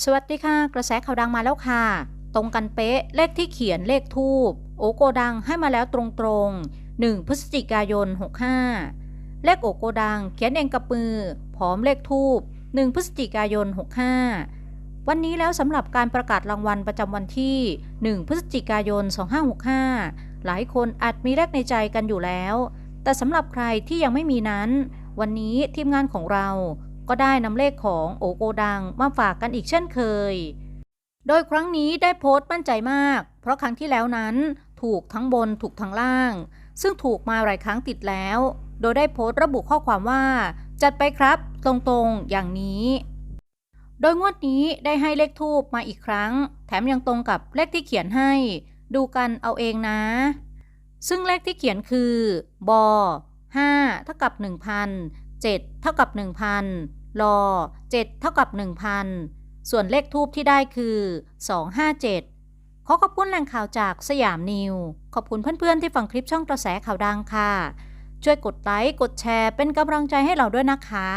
สวัสดีค่ะ กระแสข่าวดังมาแล้วค่ะ ตรงกันเป๊ะ เลขที่เขียนเลขทูบโอโกดังให้มาแล้วตรงๆ 1 พฤศจิกายน 65 เลขโอโกดังเขียนเองกับมือพร้อมเลขทูบ1 พฤศจิกายน 65 วันนี้แล้วสำหรับการประกาศรางวัลประจำวันที่ 1 พฤศจิกายน 2565 หลายคนอาจมีเลขในใจกันอยู่แล้ว แต่สำหรับใครที่ยังไม่มีนั้น วันนี้ทีมงานของเรา ก็ได้นำเลขของโอโกดังมาฝากกันอีกเช่นเคย โดยครั้งนี้ได้โพสต์มั่นใจมาก เพราะครั้งที่แล้วนั้นถูกทั้งบนถูกทั้งล่าง ซึ่งถูกมาหลายครั้งติดแล้ว โดยได้โพสต์ระบุข้อความว่า จัดไปครับ ตรงๆอย่างนี้ โดยงวดนี้ได้ให้เลขทูบมาอีกครั้ง แถมยังตรงกับเลขที่เขียนให้ ดูกันเอาเองนะ ซึ่งเลขที่เขียนคือบอ5เท่ากับ1,000 7 เท่ากับ 1,000ลอ7 เท่ากับ 1,000 ส่วนเลขทูบที่ได้คือ 257 ขอขอบคุณแหล่งข่าวจากสยามนิว ขอบคุณเพื่อนๆที่ฟังคลิปช่องกระแสข่าวดังค่ะ ช่วยกดไลค์ กดแชร์เป็นกำลังใจให้เราด้วยนะคะ